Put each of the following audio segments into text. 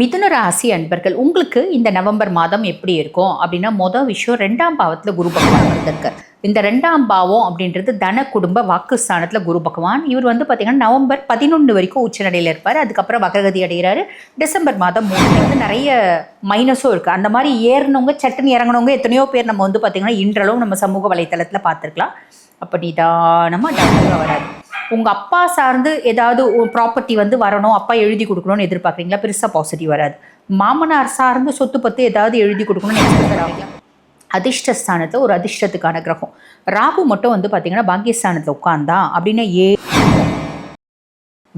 மிதுன ராசி அன்பர்கள் உங்களுக்கு இந்த நவம்பர் மாதம் எப்படி இருக்கும்? அப்படின்னா மொதல் விஷயம் ரெண்டாம் பாவத்தில் குரு பகவான் வந்திருக்கு இந்த ரெண்டாம் பாவம் அப்படின்றது தன குடும்ப வாக்குஸ்தானத்தில் குரு பகவான். இவர் வந்து பார்த்தீங்கன்னா நவம்பர் பதினொன்று வரைக்கும் உச்சநிலையில் இருப்பார். அதுக்கப்புறம் வக்ரகதி அடைகிறாரு. டிசம்பர் மாதம் மூணு வந்து நிறைய மைனஸும் இருக்குது அந்த மாதிரி ஏறினவங்க சட்டுன்னு இறங்கினவங்க எத்தனையோ பேர் நம்ம வந்து பார்த்தீங்கன்னா இன்றளவும் நம்ம சமூக வலைத்தளத்தில் பார்த்துருக்கலாம். அப்போ நிதானமாக டவுனாக வராது. உங்கள் அப்பா சார்ந்து ஏதாவது ப்ராப்பர்ட்டி வந்து வரணும் அப்பா எழுதி கொடுக்கணும்னு எதிர்பார்க்குறீங்களா? பெருசாக பாசிட்டிவ் வராது. மாமனார் சார்ந்து சொத்து பத்து ஏதாவது எழுதி கொடுக்கணும்னு எக்ஸ்பெக்ட் ஆகலாம் அதிர்ஷ்டஸ்தானத்தில் ஒரு அதிர்ஷ்டத்துக்கான கிரகம். ராகு மட்டும் வந்து பார்த்தீங்கன்னா பாக்கியஸ்தானத்தில் உட்காந்தான் அப்படின்னா ஏ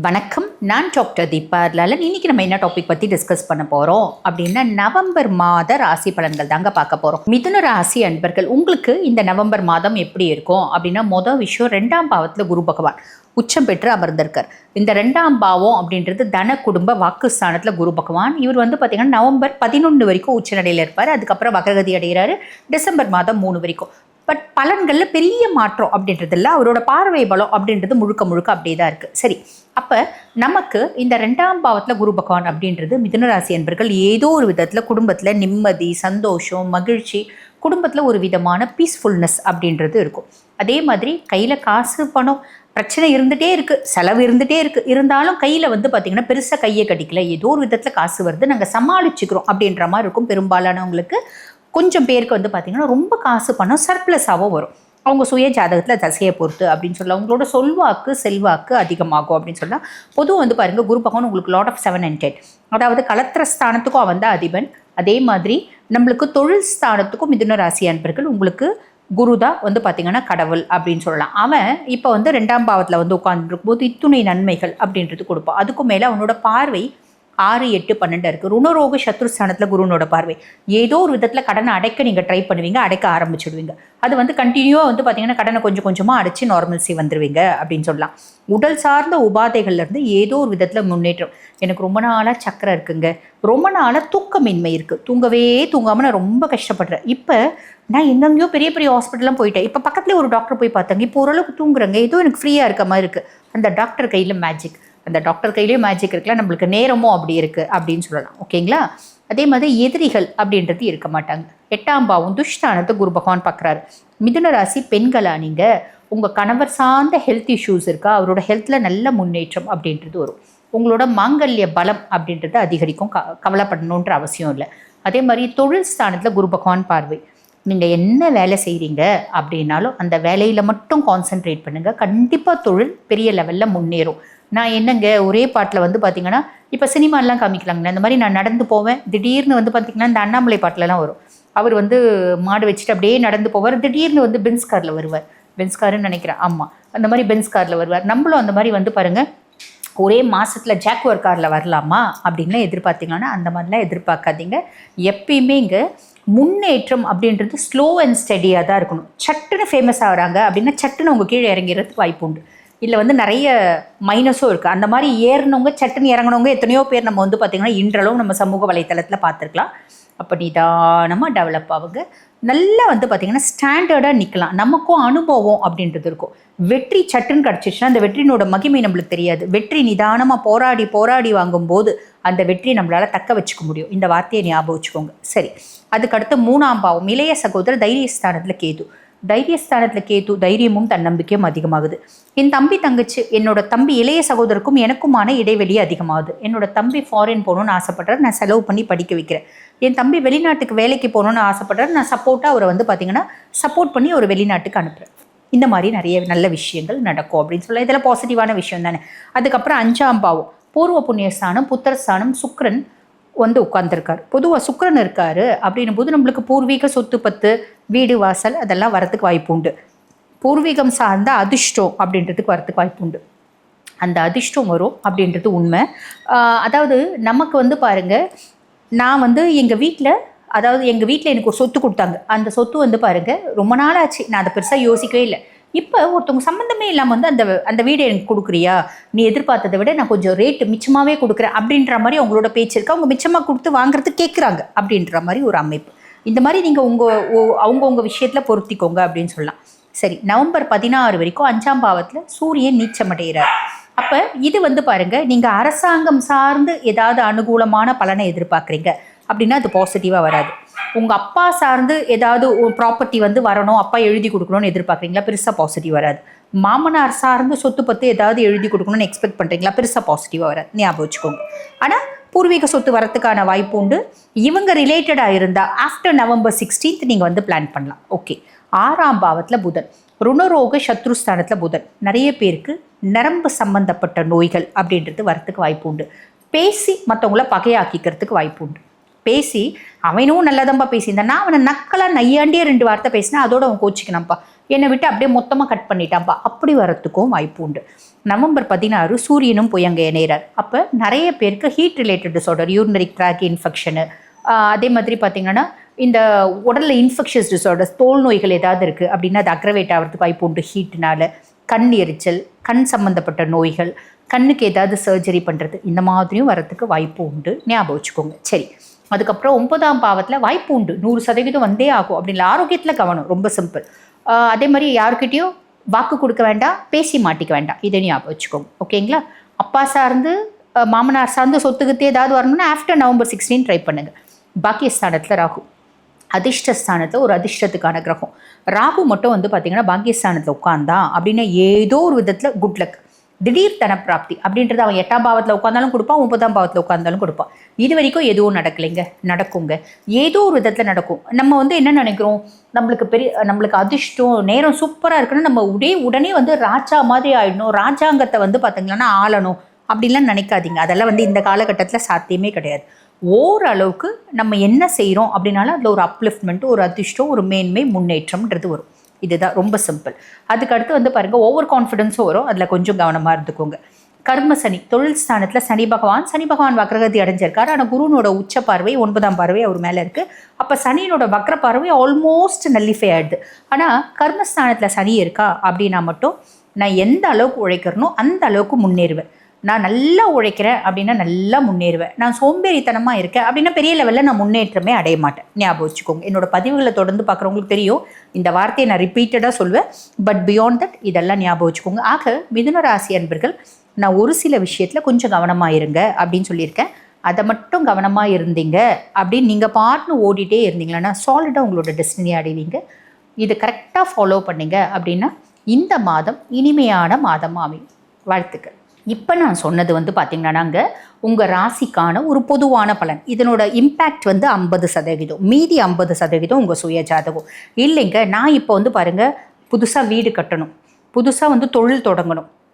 வணக்கம். நான் டாக்டர் தீபா லலன். இன்னைக்கு நம்ம என்ன டாபிக் பற்றி டிஸ்கஸ் பண்ண போகிறோம் அப்படின்னா நவம்பர் மாத ராசி பலன்கள் தாங்க பார்க்க போகிறோம் மிதுன ராசி அன்பர்கள் உங்களுக்கு இந்த நவம்பர் மாதம் எப்படி இருக்கும்? அப்படின்னா மொதல் விஷயம் ரெண்டாம் பாவத்தில் குரு பகவான். உச்சம் பெற்று அமர்ந்திருக்கார். இந்த ரெண்டாம் பாவம் அப்படின்றது தன குடும்ப வாக்குஸ்தானத்தில் குரு பகவான். இவர் வந்து பார்த்திங்கன்னா நவம்பர் பதினொன்று வரைக்கும் உச்ச நிலையில் இருப்பார். அதுக்கப்புறம் வக்ரகதி அடைகிறாரு டிசம்பர் மாதம் மூணு வரைக்கும். பட் பலன்களில் பெரிய மாற்றம் அப்படின்றது இல்லை அவரோட பார்வை பலம் அப்படின்றது முழுக்க முழுக்க அப்படியே தான் இருக்குது சரி. அப்போ நமக்கு இந்த ரெண்டாம் பாவத்தில் குரு பகவான் அப்படின்றது மிதுனராசி என்பர்கள் ஏதோ ஒரு விதத்தில் குடும்பத்தில் நிம்மதி சந்தோஷம் மகிழ்ச்சி குடும்பத்தில் ஒரு விதமான பீஸ்ஃபுல்னஸ் அப்படின்றது இருக்கும். அதே மாதிரி கையில் காசு பணம் பிரச்சனை இருந்துகிட்டே இருக்குது செலவு இருந்துகிட்டே இருக்குது இருந்தாலும் கையில் வந்து பார்த்திங்கன்னா பெருசாக கையை கடிக்கல ஏதோ ஒரு விதத்தில் காசு வருது நாங்கள் சமாளிச்சுக்கிறோம் அப்படின்ற மாதிரி இருக்கும் பெரும்பாலானவங்களுக்கு. கொஞ்சம் பேருக்கு வந்து பார்த்திங்கன்னா ரொம்ப காசு பணம் சர்ப்ளஸாகவும் வரும். அவங்க சுய ஜாதகத்தில் தசையை பொறுத்து அப்படின்னு சொல்லலாம். அவங்களோட சொல்வாக்கு செல்வாக்கு அதிகமாகும் அப்படின்னு சொல்லலாம். பொதுவாக வந்து பாருங்கள் குரு பகவான் உங்களுக்கு lord of seven and ten அதாவது கலத்திர ஸ்தானத்துக்கும் அவன் தான் அதிபன். அதே மாதிரி நம்மளுக்கு தொழில் ஸ்தானத்துக்கும் மிதுன ராசி அன்பர்கள் உங்களுக்கு குரு தான் வந்து பார்த்திங்கன்னா கடவுள் அப்படின்னு சொல்லலாம். அவன் இப்போ வந்து ரெண்டாம் பாவத்தில் வந்து உட்காந்துருக்கும் போது இத்துணை நன்மைகள் அப்படின்றது கொடுப்பான். அதுக்கும் மேலே அவனோட பார்வை ஆறு எட்டு பன்னெண்டு இருக்குது ருணரோக சத்ருஸ்தானத்தில் குருனோட பார்வை. ஏதோ ஒரு விதத்தில் கடனை அடைக்க நீங்கள் ட்ரை பண்ணுவீங்க அடைக்க ஆரம்பிச்சுடுவீங்க. அது வந்து கண்டினியூவாக வந்து பார்த்தீங்கன்னா கடனை கொஞ்சம் கொஞ்சமாக அடைச்சி நார்மல்சி வந்துடுவீங்க அப்படின்னு சொல்லலாம். உடல் சார்ந்த உபாதைகள்லேருந்து ஏதோ ஒரு விதத்தில் முன்னேற்றம். எனக்கு ரொம்ப நாளாக சக்கரை இருக்குங்க. ரொம்ப நாளாக தூக்கமின்மை இருக்குது தூங்கவே தூங்காமல் நான் ரொம்ப கஷ்டப்படுறேன். இப்போ நான் எங்கெங்கேயோ பெரிய பெரிய ஹாஸ்பிட்டல்லாம் போயிட்டேன். இப்போ பக்கத்துலேயே ஒரு டாக்டர் போய் பார்த்தாங்க. இப்போ ஓரளவுக்கு தூங்குறேங்க. ஏதோ எனக்கு ஃப்ரீயாக இருக்க மாதிரி இருக்குது அந்த டாக்டர் கையில் மேஜிக் அந்த டாக்டர் கையிலேயும் மேஜிக் இருக்குல்ல நம்மளுக்கு நேரமும் அப்படி இருக்குது அப்படின்னு சொல்லலாம். ஓகேங்களா அதே மாதிரி எதிரிகள் அப்படின்றது இருக்க மாட்டாங்க. எட்டாம் பாவம் துஷ்டானத்தை குரு பகவான் பார்க்குறாரு. மிதுன ராசி பெண்களா நீங்கள் உங்கள் கணவர் சார்ந்த ஹெல்த் இஷ்யூஸ் இருக்கா? அவரோட ஹெல்த்தில் நல்ல முன்னேற்றம் அப்படின்றது வரும். உங்களோட மாங்கல்ய பலம் அப்படின்றது அதிகரிக்கும். க கவலைப்படணுன்ற அவசியம் இல்லை. அதே மாதிரி தொழில் ஸ்தானத்தில் குரு பகவான் பார்வை. நீங்கள் என்ன வேலை செய்கிறீங்க அப்படின்னாலும் அந்த வேலையில் மட்டும் கான்சென்ட்ரேட் பண்ணுங்கள் கண்டிப்பாக தொழில் பெரிய லெவலில் முன்னேறும். நான் என்னங்க ஒரே பாட்டில் வந்து பார்த்தீங்கன்னா இப்போ சினிமாலாம் காமிக்கலாங்கண்ணா இந்த மாதிரி நான் நடந்து போவேன். திடீர்னு வந்து பார்த்திங்கன்னா இந்த அண்ணாமலை பாட்டிலலாம் வரும். அவர் வந்து மாடு வச்சுட்டு அப்படியே நடந்து போவார். திடீர்னு வந்து பென்ஸ் காரில் வருவார். பென்ஸ் காருன்னு நினைக்கிறேன். ஆமாம் அந்த மாதிரி பென்ஸ் காரில் வருவார். நம்மளும் அந்த மாதிரி வந்து பாருங்கள் ஒரே மாதத்தில் ஜாக்வர் காரில் வரலாமா அப்படின்லாம் எதிர்பார்த்தீங்கன்னா அந்த மாதிரிலாம் எதிர்பார்க்காதீங்க. எப்பயுமே இங்கே முன்னேற்றம் அப்படின்றது ஸ்லோ அண்ட் ஸ்டடியாக தான் இருக்கணும். சட்டுன்னு ஃபேமஸ் ஆகிறாங்க அப்படின்னா சட்டுன்னு உங்கள் கீழே இறங்கிறதுக்கு வாய்ப்பு உண்டு. இதில் வந்து நிறைய மைனஸும் இருக்குது அந்த மாதிரி ஏறினவங்க சட்டுன்னு இறங்கினவங்க எத்தனையோ பேர் நம்ம வந்து பார்த்திங்கன்னா இன்றளவும் நம்ம சமூக வலைத்தளத்தில் பார்த்துருக்கலாம் அப்போ நிதானமாக டெவலப் ஆகுங்க நல்லா வந்து பார்த்திங்கன்னா ஸ்டாண்டர்டாக நிற்கலாம் நமக்கும் அனுபவம் அப்படின்றது இருக்கும். வெற்றி சட்டுன்னு கிடச்சிச்சுன்னா அந்த வெற்றினோட மகிமை நம்மளுக்கு தெரியாது. வெற்றி நிதானமாக போராடி போராடி வாங்கும்போது அந்த வெற்றி நம்மளால் தக்க வச்சுக்க முடியும். இந்த வார்த்தையை ஞாபகம் வச்சுக்கோங்க. சரி. அதுக்கடுத்து மூணாம் பாவம். இளைய சகோதரர் தைரியஸ்தானத்தில் கேது. தைரியஸ்தானத்தில் கேத்து தைரியமும் தன்னம்பிக்கையும் அதிகமாகுது. என் தம்பி தங்கச்சி என்னோட தம்பி இளைய சகோதரருக்கும் எனக்குமான இடைவெளி அதிகமாகுது. என்னோட தம்பி ஃபாரின் போகணுன்னு ஆசைப்படுறாரு. நான் செலவு பண்ணி படிக்க வைக்கிறேன். என் தம்பி வெளிநாட்டுக்கு வேலைக்கு போகணுன்னு ஆசைப்படுறாரு. நான் சப்போர்ட்டாக அவரை வந்து பார்த்தீங்கன்னா சப்போர்ட் பண்ணி ஒரு வெளிநாட்டுக்கு அனுப்புகிறேன் இந்த மாதிரி நிறைய நல்ல விஷயங்கள் நடக்கும் அப்படின்னு சொல்ல இதெல்லாம் பாசிட்டிவான விஷயம் தானே. அதுக்கப்புறம் அஞ்சாம் பாவம். பூர்வ புண்ணியஸ்தானம் புத்திரஸ்தானம் சுக்ரன் வந்து உட்காந்துருக்காரு பொதுவாக சுக்கரன் இருக்காரு அப்படின்னும் போது நம்மளுக்கு பூர்வீக சொத்து பத்து வீடு வாசல் அதெல்லாம் வரத்துக்கு வாய்ப்பு உண்டு. பூர்வீகம் சார்ந்த அதிர்ஷ்டம் அப்படின்றதுக்கு வரத்துக்கு வாய்ப்பு உண்டு. அந்த அதிர்ஷ்டம் வரும் அப்படின்றது உண்மை. அதாவது நமக்கு வந்து பாருங்கள் நான் வந்து எங்கள் வீட்டில் அதாவது எங்கள் வீட்டில் எனக்கு ஒரு சொத்து கொடுத்தாங்க. அந்த சொத்து வந்து பாருங்கள் ரொம்ப நாள் ஆச்சு நான் அதை பெருசாக யோசிக்கவே இல்லை. இப்போ ஒருத்தவங்க சம்மந்தமே இல்லாமல் வந்து அந்த அந்த வீடு எனக்கு கொடுக்குறியா? நீ எதிர்பார்த்ததை விட நான் கொஞ்சம் ரேட்டு மிச்சமாகவே கொடுக்குறேன் அப்படின்ற மாதிரி அவங்களோட பேச்சு இருக்கு. அவங்க மிச்சமாக கொடுத்து வாங்குறது கேட்குறாங்க அப்படின்ற மாதிரி ஒரு அமைப்பு. இந்த மாதிரி நீங்கள் உங்கள் அவங்கவுங்க விஷயத்தில் பொருத்திக்கோங்க அப்படின்னு சொல்லலாம். சரி நவம்பர் பதினாறு வரைக்கும் அஞ்சாம் பாவத்தில் சூரியன் நீச்சமடைகிறார் அப்போ இது வந்து பாருங்கள் நீங்கள் அரசாங்கம் சார்ந்து ஏதாவது அனுகூலமான பலனை எதிர்பார்க்குறீங்க. அப்படின்னா அது பாசிட்டிவாக வராது. உங்கள் அப்பா சார்ந்து ஏதாவது ப்ராப்பர்ட்டி வந்து வரணும் அப்பா எழுதி கொடுக்கணும்னு எதிர்பார்க்குறீங்களா? பெருசாக பாசிட்டிவ் வராது. மாமனார் சார்ந்து சொத்து பத்து ஏதாவது எழுதி கொடுக்கணும்னு எக்ஸ்பெக்ட் பண்ணுறீங்களா பெருசாக பாசிட்டிவாக வராது. ஞாபகம் வச்சுக்கோங்க. ஆனால் பூர்வீக சொத்து வரத்துக்கான வாய்ப்பு உண்டு. இவங்க ரிலேட்டடாக இருந்தால் ஆஃப்டர் நவம்பர் சிக்ஸ்டீன்த் நீங்கள் வந்து பிளான் பண்ணலாம். ஓகே ஆறாம் பாவத்தில் புதன். ருணரோக சத்ருஸ்தானத்தில் புதன். நிறைய பேருக்கு நரம்பு சம்பந்தப்பட்ட நோய்கள் அப்படின்றது வரத்துக்கு வாய்ப்பு உண்டு. பேசி மற்றவங்கள பகையாக்கிக்கிறதுக்கு வாய்ப்பு உண்டு. பேசி அவனும் நல்லதாம்பா பேசியிருந்தான் அவனை நக்கலாக நையாண்டியே ரெண்டு வார்த்தை பேசினா அதோட அவன் கோச்சிக்கணும்ப்பா என்னை விட்டு அப்படியே மொத்தமாக கட் பண்ணிட்டான்ப்பா அப்படி வரத்துக்கும் வாய்ப்பு உண்டு. நவம்பர் பதினாறு சூரியனும் போய் அங்கே இணைகிறார். அப்போ நிறைய பேருக்கு heat related disorder urinary tract infection அதே மாதிரி பார்த்தீங்கன்னா இந்த உடலில் இன்ஃபெக்ஷஸ் டிசார்டர்ஸ் தோல் நோய்கள் ஏதாவது இருக்குது அப்படின்னா அது அக்ரவேட் ஆகிறதுக்கு வாய்ப்பு உண்டு ஹீட்னால கண் எரிச்சல் கண் சம்மந்தப்பட்ட நோய்கள் கண்ணுக்கு ஏதாவது சர்ஜரி பண்ணுறது இந்த மாதிரியும் வரத்துக்கு வாய்ப்பு உண்டு. ஞாபகம் வச்சுக்கோங்க. சரி. அதுக்கப்புறம் ஒன்பதாம் பாவத்தில் வாய்ப்பு உண்டு. நூறு சதவீதம் வந்தே ஆகும் அப்படின்ல ஆரோக்கியத்தில் கவனம் ரொம்ப சிம்பிள் அதே மாதிரி யாருக்கிட்டேயும் வாக்கு கொடுக்க வேண்டாம் பேசி மாட்டிக்க வேண்டாம். இதை ஞாபகம் வச்சுக்கோங்க. ஓகேங்களா அப்பா சார்ந்து மாமனார் சார்ந்து சொத்துக்கிட்டே ஏதாவது வரணும்னா ஆஃப்டர் நவம்பர் சிக்ஸ்டீன் ட்ரை பண்ணுங்கள் பாக்கியஸ்தானத்தில் ராகு. அதிர்ஷ்டஸ்தானத்தில் ஒரு அதிர்ஷ்டத்துக்கான கிரகம். ராகு மட்டும் வந்து பார்த்தீங்கன்னா பாக்கியஸ்தானத்தில் உட்காந்தான் அப்படின்னா ஏதோ ஒரு விதத்தில் குட் லக் திடீர் தனப்பிராப்தி அப்படின்றது அவன் எட்டாம் பாவத்தில் உட்காந்தாலும் கொடுப்பான் ஒன்பதாம் பாவத்தில் உட்காந்தாலும் கொடுப்பான். இது வரைக்கும் எதுவும் நடக்கலைங்க. நடக்குங்க. ஏதோ ஒரு விதத்தில் நடக்கும். நம்ம வந்து என்ன நினைக்கிறோம்? நம்மளுக்கு பெரிய நம்மளுக்கு அதிர்ஷ்டம் நேரம் சூப்பராக இருக்குன்னு நம்ம உடே உடனே வந்து ராஜா மாதிரி ஆயிடணும். ராஜாங்கத்தை வந்து பார்த்தீங்கன்னா ஆளணும். அப்படிலாம் நினைக்காதீங்க. அதெல்லாம் வந்து இந்த காலகட்டத்தில் சாத்தியமே கிடையாது. ஓரளவுக்கு நம்ம என்ன செய்கிறோம் அப்படின்னாலும் அதில் ஒரு அப்லிஃப்ட்மெண்ட் ஒரு அதிர்ஷ்டம் ஒரு மேன்மை முன்னேற்றம்ன்றது வரும். இதுதான் ரொம்ப சிம்பிள் அதுக்கு அடுத்து வந்து பாருங்கள் ஓவர் கான்ஃபிடென்ஸும் வரும். அதில் கொஞ்சம் கவனமாக இருந்துக்கோங்க. கர்ம சனி தொழில் ஸ்தானத்தில் சனி பகவான் சனி பகவான் வக்ரகதி அடைஞ்சிருக்காரு. ஆனால் குருனோட உச்ச பார்வை ஒன்பதாம் பார்வை அவர் மேலே இருக்குது அப்போ சனியினோட வக்ர பார்வை ஆல்மோஸ்ட் நல்லிஃபை ஆயிடுது. ஆனால் கர்மஸ்தானத்தில் சனி இருக்கா அப்படின்னா மட்டும் நான் எந்த அளவுக்கு உழைக்கிறனோ அந்த அளவுக்கு முன்னேறுவேன். நான் நல்லா உழைக்கிறேன் அப்படின்னா நல்லா முன்னேறுவேன். நான் சோம்பேறித்தனமாக இருக்கேன் அப்படின்னா பெரிய லெவலில் நான் முன்னேற்றமே அடைய மாட்டேன். ஞாபகம் வச்சுக்கோங்க. என்னோட பதிவுகளை தொடர்ந்து பார்க்குறவங்களுக்கு தெரியும். இந்த வார்த்தையை நான் ரிப்பீட்டடாக சொல்வேன். பட் பியாண்ட் தட் இதெல்லாம் ஞாபகம் வச்சுக்கோங்க. ஆக மிதுன ராசி அன்பர்கள் நான் ஒரு சில விஷயத்தில் கொஞ்சம் கவனமாக இருங்க அப்படின்னு சொல்லியிருக்கேன். அதை மட்டும் கவனமாக இருந்தீங்க அப்படின்னு நீங்கள் பாட்டுன்னு ஓடிட்டே இருந்தீங்களன்னா சாலிடாக உங்களோட டெஸ்டினி அடைவீங்க. இது கரெக்டாக ஃபாலோ பண்ணீங்க அப்படின்னா இந்த மாதம் இனிமையான மாதமாக அமையும். வாழ்த்துக்கள். இப்போ நான் சொன்னது வந்து பார்த்திங்கன்னா நாங்கள் உங்கள் ராசிக்கான ஒரு பொதுவான பலன். இதனோட இம்பேக்ட் வந்து ஐம்பது சதவீதம். மீதி ஐம்பது சதவீதம் உங்கள் சுய ஜாதகம் இல்லைங்க நான் இப்போ வந்து பாருங்கள் புதுசாக வீடு கட்டணும். புதுசாக வந்து தொழில் தொடங்கணும்.